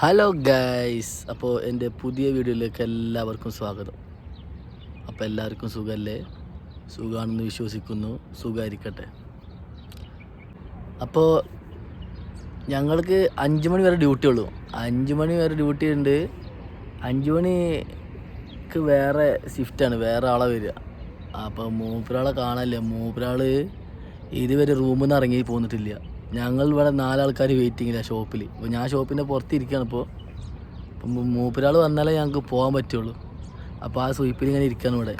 Hello guys അപ്പോൾ എന്റെ പുതിയ വീഡിയോയിലേക്ക് എല്ലാവർക്കും സ്വാഗതം. അപ്പോൾ എല്ലാവർക്കും സുഖമല്ലേ സുഖമാണെന്ന് വിശ്വസിക്കുന്നു. സുഖമായിരിക്കട്ടെ അപ്പോൾ ഞങ്ങൾക്ക് അഞ്ച് മണി വരെ ഡ്യൂട്ടി ഉള്ളൂ. അഞ്ച് മണി വരെ ഡ്യൂട്ടി ഉണ്ട്. അഞ്ച് മണിക്ക് വേറെ ഷിഫ്റ്റാണ് വേറെ ആളെ വരിക. അപ്പോൾ മൂപ്പരാളെ കാണാനില്ല. മൂപ്പരാൾ ഇതുവരെ റൂമിൽ നിന്ന് ഇറങ്ങി പോന്നിട്ടില്ല. ഞങ്ങൾ ഇവിടെ നാലാൾക്കാർ വെയിറ്റിങ്ങിലാണ് ഷോപ്പിൽ അപ്പോൾ ഞാൻ ഷോപ്പിന്റെ പുറത്തിരിക്കുകയാണ് ഇപ്പോൾ അപ്പം മൂപ്പരാൾ വന്നാലേ ഞങ്ങൾക്ക് പോകാൻ പറ്റുള്ളൂ. അപ്പോൾ ആ സ്വീപ്പിൽ ഇങ്ങനെ ഇരിക്കുകയാണ് ഇവിടെ.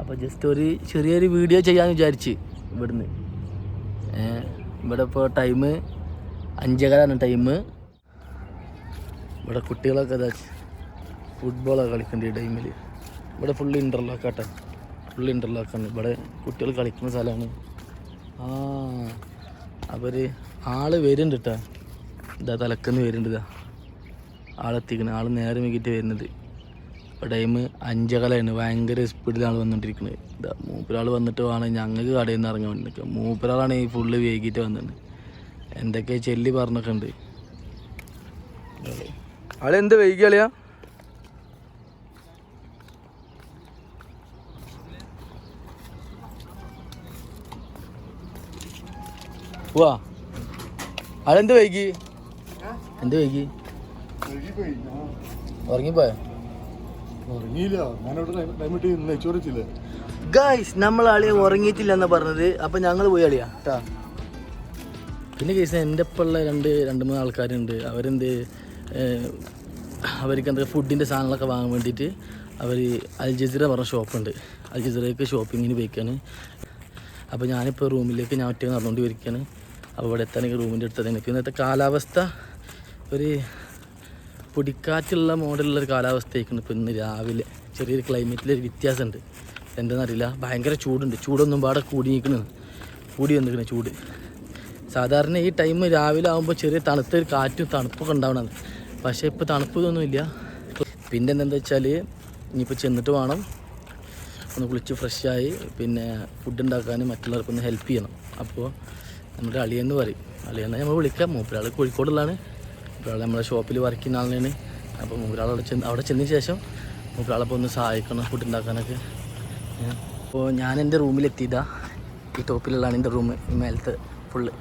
അപ്പോൾ ജസ്റ്റ് ഒരു ചെറിയൊരു വീഡിയോ ചെയ്യാമെന്ന് വിചാരിച്ച് ഇവിടുന്ന്. ഇവിടെ ഇപ്പോൾ ടൈം അഞ്ചേകാലാണ് ടൈം ഇവിടെ കുട്ടികളൊക്കെ ഇതാ ഫുട്ബോളൊക്കെ കളിക്കേണ്ട ടൈമിൽ ഇവിടെ ഫുള്ള് ഇന്റർലോക്കാട്ടെ ഫുള്ള് ഇന്റർലോക്കാണ് ഇവിടെ കുട്ടികൾ കളിക്കുന്ന സ്ഥലമാണ് ആ. അവർ ആൾ വരുന്നുണ്ട് കേട്ടോ ഇതാ തലക്കുന്ന് വരുന്നുണ്ട് ഇതാ. ആളെത്തിക്കണേ. ആൾ നേരെ മികിട്ട് വരുന്നത്. ഇപ്പോൾ ടൈം അഞ്ചകലാണ് ഭയങ്കര സ്പീഡിലാണ് വന്നുകൊണ്ടിരിക്കുന്നത് ഇതാ മൂപ്പരാൾ വന്നിട്ട് വേണം ഞങ്ങൾക്ക് കടയിൽ നിന്ന് ഇറങ്ങാൻ വേണ്ടി നിൽക്കുക മൂപ്പരാളാണ് ഈ ഫുള്ള് വൈകിട്ട് വന്നത്. എന്തൊക്കെ ചെല്ലി പറഞ്ഞൊക്കെ ഉണ്ട്. ആളെന്ത് വൈകിയാളിയാ? വാ അതെന്ത് വൈകി? എന്ത് വൈകി? ഉറങ്ങിപ്പോയോ. ഗായ്സ് നമ്മൾ ആളിയെ ഉറങ്ങിയിട്ടില്ല എന്നാ പറഞ്ഞത്. അപ്പൊ ഞങ്ങൾ പോയി അളിയാ പിന്നെ കേസ് എന്റെ ഒപ്പമുള്ള രണ്ട് രണ്ട് മൂന്ന് ആൾക്കാരുണ്ട്. അവരെന്ത് അവർക്ക് എന്താ ഫുഡിന്റെ സാധനങ്ങളൊക്കെ വാങ്ങാൻ വേണ്ടിയിട്ട് അവർ അൽ ജസീറ പറഞ്ഞ ഷോപ്പുണ്ട് അൽ ജസീറയ്ക്ക് ഷോപ്പിങ്ങിന് പോയിക്കാണ്. അപ്പോൾ ഞാനിപ്പോൾ റൂമിലേക്ക് ഞാൻ ഒറ്റ നടന്നുകൊണ്ട് വരികയാണ് അപ്പോൾ ഇവിടെ എത്താനെങ്കിൽ റൂമിന്റെ അടുത്ത് തന്നെ ഇന്നത്തെ കാലാവസ്ഥ ഒരു പൊടിക്കാറ്റുള്ള മോഡലുള്ളൊരു കാലാവസ്ഥയായിരിക്കുന്നു ഇപ്പോൾ ഇന്ന് രാവിലെ ചെറിയൊരു ക്ലൈമറ്റിലൊരു വ്യത്യാസമുണ്ട് എന്താണെന്നറിയില്ല ഭയങ്കര ചൂടുണ്ട്. ചൂടൊന്നും പാടെ കൂടി നിൽക്കുന്നു കൂടി വന്നിരിക്കുന്ന ചൂട്. സാധാരണ ഈ ടൈം രാവിലെ ആകുമ്പോൾ ചെറിയ തണുത്ത ഒരു കാറ്റും തണുപ്പൊക്കെ ഉണ്ടാവണം പക്ഷേ ഇപ്പോൾ തണുപ്പ് ഇതൊന്നുമില്ല. പിന്നെ എന്താ വെച്ചാൽ ഇനിയിപ്പോൾ ചെന്നിട്ട് വേണം ഒന്ന് കുളിച്ച് ഫ്രഷായി പിന്നെ ഫുഡ് ഉണ്ടാക്കാനും മറ്റുള്ളവർക്ക് ഒന്ന് ഹെൽപ്പ് ചെയ്യണം. അപ്പോൾ നമ്മുടെ അളിയെന്ന് പറയും. അളിയെന്ന് നമ്മൾ വിളിക്കാം. മൂപ്പരാൾ കോഴിക്കോടുള്ളതാണ് മൂപ്പരാൾ നമ്മുടെ ഷോപ്പിൽ വർക്ക് ചെയ്യുന്ന ആളാണ് അപ്പോൾ മൂപ്പരാൾ അവിടെ ചെന്ന് അവിടെ ചെന്നതിന് ശേഷം മൂപ്പരാളപ്പോൾ ഒന്ന് സഹായിക്കണം ഫുഡ് ഉണ്ടാക്കാനൊക്കെ. അപ്പോൾ ഞാൻ എന്റെ റൂമിലെത്തിയതാ ഈ ടോപ്പിലുള്ളതാണ് എന്റെ റൂം മേലത്തെ ഫുള്ള്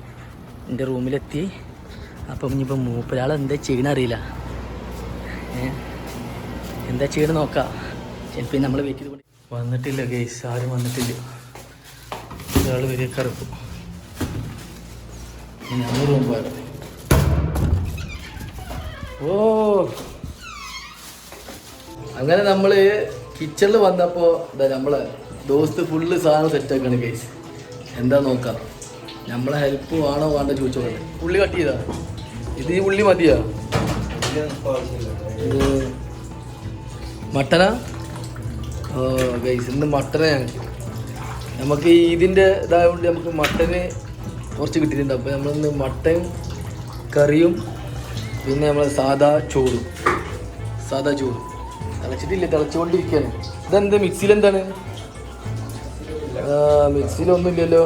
എന്റെ റൂമിലെത്തി അപ്പം ഇനിയിപ്പോൾ മൂപ്പരാൾ എന്താ ചെയ്യണ അറിയില്ല. എന്താ ചെയ്യണം നോക്കാം. ചിലപ്പോൾ നമ്മൾ വെയിറ്റ് ചെയ്ത് വന്നിട്ടില്ല ഗേസ് ആരും വന്നിട്ടില്ല. ഒരാൾ വലിയ കറക്കും. ഞങ്ങൾ റൂം ഓ. അങ്ങനെ നമ്മൾ കിച്ചണിൽ വന്നപ്പോൾ എന്താ നമ്മളെ ദോസ്ത് ഫുള്ള് സാധനം സെറ്റാക്കാണ് ഗേസ് എന്താ നോക്കാം. നമ്മളെ ഹെൽപ്പ് വേണോ വേണ്ട ചോദിച്ചോളെ പുള്ളി കട്ട് ചെയ്താ? ഇത് ഈ പുള്ളി മതിയാ? മട്ടനാ? ഗൈസ് ഇന്ന് മട്ടന നമുക്ക് ഇതിന്റെ ഇതായതുകൊണ്ട് നമുക്ക് മട്ടന് കുറച്ച് കിട്ടിയിട്ടുണ്ട്. അപ്പോൾ നമ്മളിന്ന് മട്ടൻ കറിയും പിന്നെ നമ്മൾ സാദാ ചോറും. സാദാ ചോറും. തിളച്ചിട്ടില്ല തിളച്ചുകൊണ്ടിരിക്കുകയാണ്. ഇതെന്ത്? മിക്സിയിലെന്താണ് മിക്സിയിലൊന്നും ആ മിക്സിയിൽ ഒന്നുമില്ലല്ലോ.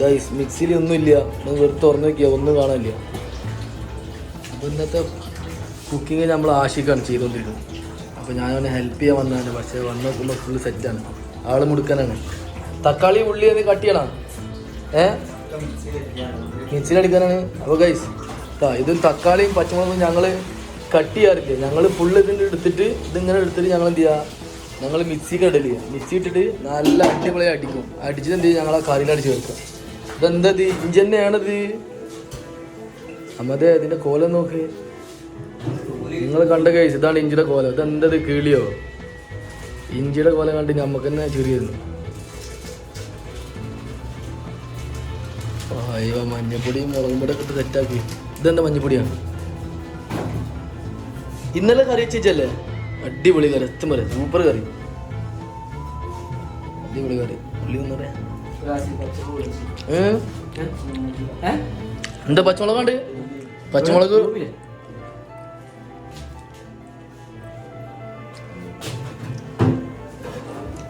ഗൈസ് മിക്സിയിൽ ഒന്നുമില്ല. ഒന്ന് വെറുതെ തുറന്നു നോക്കിയാൽ ഒന്നും കാണാനില്ല. അപ്പോൾ ഇന്നത്തെ കുക്കിങ് നമ്മൾ ആശിക്കാണ് ചെയ്തുകൊണ്ടിരിക്കുന്നത് അപ്പോൾ അവനെ ഹെൽപ്പ് ചെയ്യാൻ വന്നതാണ്. പക്ഷേ വന്ന് നോക്കുമ്പോൾ ഫുള്ള് സെറ്റാണ് ആൾ മുടുക്കാനാണ്. തക്കാളി ഉള്ളി എന്ന് കട്ട് ഏ? മിക്സിയിലടിക്കാനാണ് അപ്പോൾ ഗൈസ് ആ ഇതും തക്കാളിയും പച്ചമുളകും ഞങ്ങൾ കട്ട് ചെയ്യാറില്ല? ഞങ്ങൾ ഫുള്ള് ഇതിന്റെ എടുത്തിട്ട് ഇതിങ്ങനെ എടുത്തിട്ട് ഞങ്ങൾ എന്ത് ചെയ്യുക ഞങ്ങൾ മിക്സിക്ക് ഇടൽ മിക്സി ഇട്ടിട്ട് നല്ല അടിപൊളിയായി അടിക്കും. അടിച്ചിട്ട് എന്ത് ചെയ്യും? ഞങ്ങൾ ആ കറിയിൽ അടിച്ച് വെക്കുക. ഇതെന്താ ഇത്? ഇഞ്ചി തന്നെയാണിത്. അമ്മതേ അതിന്റെ കോലം നോക്ക്. നിങ്ങൾ കണ്ട കേസ് ഇതാണ് ഇഞ്ചിയുടെ കോലം. എന്തത് കിളിയോ? ഇഞ്ചിയുടെ കോലം കണ്ട് നമുക്ക് തന്നെ ചെറിയിരുന്നു. അയ്യോ മഞ്ഞപ്പൊടിയും മുളകും പൊടി ഒക്കെ സെറ്റാക്കി ഇതെന്താ മഞ്ഞപ്പൊടിയാണ് ഇന്നലെ കറി വെച്ചല്ലേ അടിപൊളി കറി എത്തും പറയാം സൂപ്പർ കറി. അടിപൊളി കറി. ഉള്ളി ഒന്ന് പറയാം? എന്താ പച്ചമുളക് കണ്ട്? പച്ചമുളക്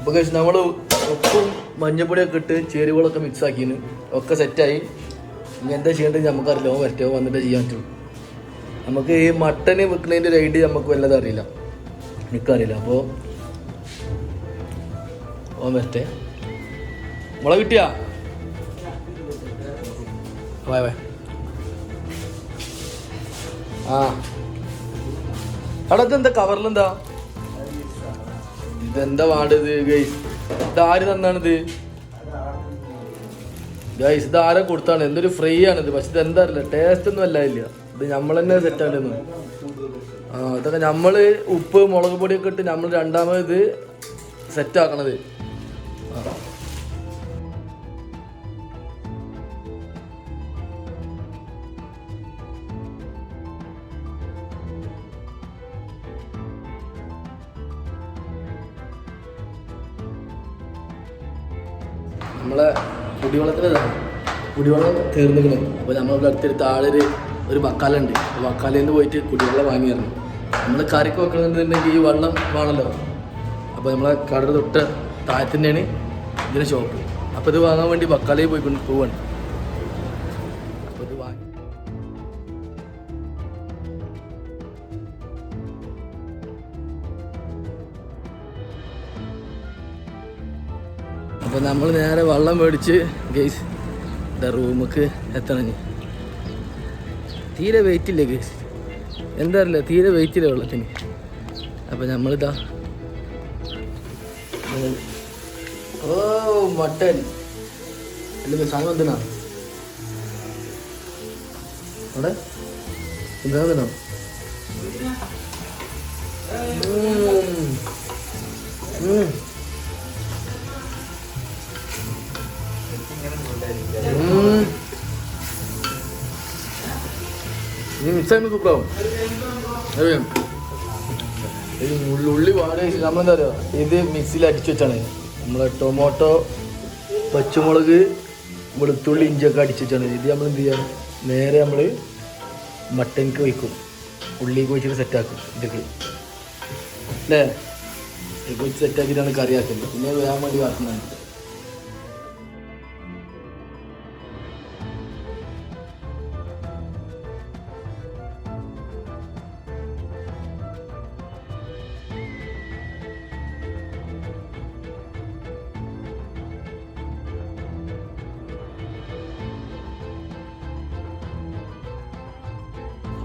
അപ്പോൾ കഴിച്ച് നമ്മൾ ഉപ്പും മഞ്ഞപ്പൊടിയൊക്കെ ഇട്ട് ചേരുവകളൊക്കെ മിക്സ് ആക്കിന് ഒക്കെ സെറ്റായി ഇനി എന്താ ചെയ്യേണ്ടത് നമുക്കറിയില്ല. ഓൻ വരട്ടെ വന്നിട്ട് ചെയ്യാൻ പറ്റുള്ളൂ നമുക്ക് ഈ മട്ടന് വെക്കുന്നതിന്റെ ഒരു ഐഡിയ നമുക്ക് വല്ലതും അറിയില്ല. എനിക്കറിയില്ല അപ്പോൾ ഓൻ വരട്ടെ. മുളക് കിട്ടിയാ? ആ. അവിടെ എന്താ? കവറിലെന്താ ഇതെന്താ പാടിത് ഗൈസ് ഇതാര് തന്നാണിത്? ഗൈസ് ഇത് ആരെ കൊടുത്താണ്? എന്തൊരു ഫ്രീ ആണിത്. പക്ഷെ ഇത് എന്താ അറിയില്ല ടേസ്റ്റ് ഒന്നും അല്ല ഇല്ല ഇത് നമ്മൾ തന്നെ സെറ്റ് ആണെന്ന് ആ ഇതൊക്കെ നമ്മൾ ഉപ്പ് മുളക് പൊടിയൊക്കെ ഇട്ട് നമ്മൾ രണ്ടാമത് സെറ്റ് ആക്കണത്. ആ. നമ്മളെ കുടിവെള്ളത്തിന് ഇതാണ്. കുടിവെള്ളം തീർന്നിക്കണം അപ്പോൾ നമ്മളിവിടെ അടുത്തൊരു ആളൊരു ഒരു ബക്കാലയിൽ നിന്ന് പോയിട്ട് കുടിവെള്ളം വാങ്ങിയിരുന്നു. നമ്മൾ കറിക്ക് വെക്കണമെന്നുണ്ടെങ്കിൽ ഈ വെള്ളം വേണമല്ലോ അപ്പോൾ നമ്മളെ കടയുടെ തൊട്ട് താഴത്തന്നെയാണ് ഇതിന്റെ ഷോപ്പ് അപ്പോൾ ഇത് വാങ്ങാൻ വേണ്ടി ബക്കാലയിൽ പോയിക്കൊണ്ട് പോവാണ് അപ്പോൾ നമ്മൾ നേരെ വള്ളം മേടിച്ച് ഗെയ്സ് ഇതാ റൂമുക്ക് എത്തണം തീരെ വെയിറ്റ് ഇല്ല ഗെയ്സ് എന്താ അറിയില്ല തീരെ വെയിറ്റ് ഇല്ല വെള്ളത്തിന്? അപ്പോൾ നമ്മളിതാ നമ്മൾ ഓ മട്ടൻ. അല്ല സാധനം എന്തിനാ? അവിടെ? എന്താ എന്തിനാ. നീ മിക്സായി സൂപ്പറാവും. അറിയാം. ഈ ഉള്ളി ഉള്ളി വാട നമ്മളെന്താ പറയുക ഇത് മിക്സിയിൽ അടിച്ചു വെച്ചാണ്. നമ്മളെ ടൊമാറ്റോ പച്ചമുളക് വെളുത്തുള്ളി ഇഞ്ചിയൊക്കെ അടിച്ചു വെച്ചാണ്. ഇത് നമ്മൾ എന്ത് ചെയ്യാം? നേരെ നമ്മൾ മട്ടൻക്ക് വയ്ക്കും ഉള്ളിക്ക് വെച്ചിട്ട് സെറ്റാക്കും ഇതൊക്കെ. അല്ലേ? വെച്ച് സെറ്റാക്കിയിട്ടാണ് കറിയാക്കുന്നത് പിന്നെ വേറെ വേണ്ടി വാക്കുന്നതാണ്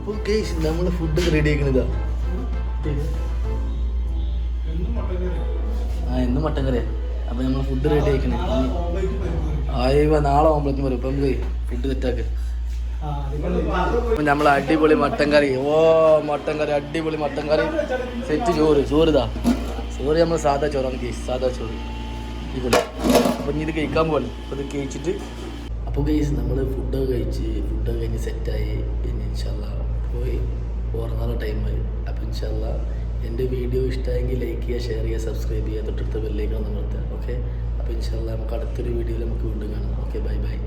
അപ്പോൾ കേസ് നമ്മൾ ഫുഡ് റെഡി ആക്കണതാ. ആ എന്നും മട്ടൻ കറിയാ. അപ്പൊ നമ്മൾ ഫുഡ് റെഡി ആക്കണേ. ആയിവ നാളെ ആകുമ്പോഴേക്കും വരും ഇപ്പം ഫുഡ് സെറ്റാക്ക് നമ്മൾ അടിപൊളി മട്ടൻ കറി. ഓ മട്ടൻ കറി അടിപൊളി മട്ടൻ കറി. സെറ്റ് ചോറ്. ചോറിതാ ചോറ് നമ്മൾ സാധാ ചോറാണ് കേസ് സാധാ ചോറ്. അടിപൊളി അപ്പം ഇനി ഇത് കഴിക്കാൻ പോലെ അപ്പോൾ ഇത് കഴിച്ചിട്ട് അപ്പോൾ കേസ് നമ്മൾ ഫുഡൊക്കെ കഴിച്ച് ഫുഡൊക്കെ കഴിഞ്ഞ് സെറ്റായി പിന്നെ ഇൻഷാല്ല പോയി ഉറങ്ങാനുള്ള ടൈമായി അപ്പം ചെല്ല എന്റെ വീഡിയോ ഇഷ്ടമായെങ്കിൽ ലൈക്ക് ചെയ്യുക ഷെയർ ചെയ്യുക സബ്സ്ക്രൈബ് ചെയ്യുക തൊട്ടടുത്ത ബെല്ലേക്കാണ് നിങ്ങളുടെ ഓക്കെ അപ്പോൾ ഇൻഷാല്ല നമുക്ക് അടുത്തൊരു വീഡിയോയിൽ നമുക്ക് വീണ്ടും കാണാം. Okay bye bye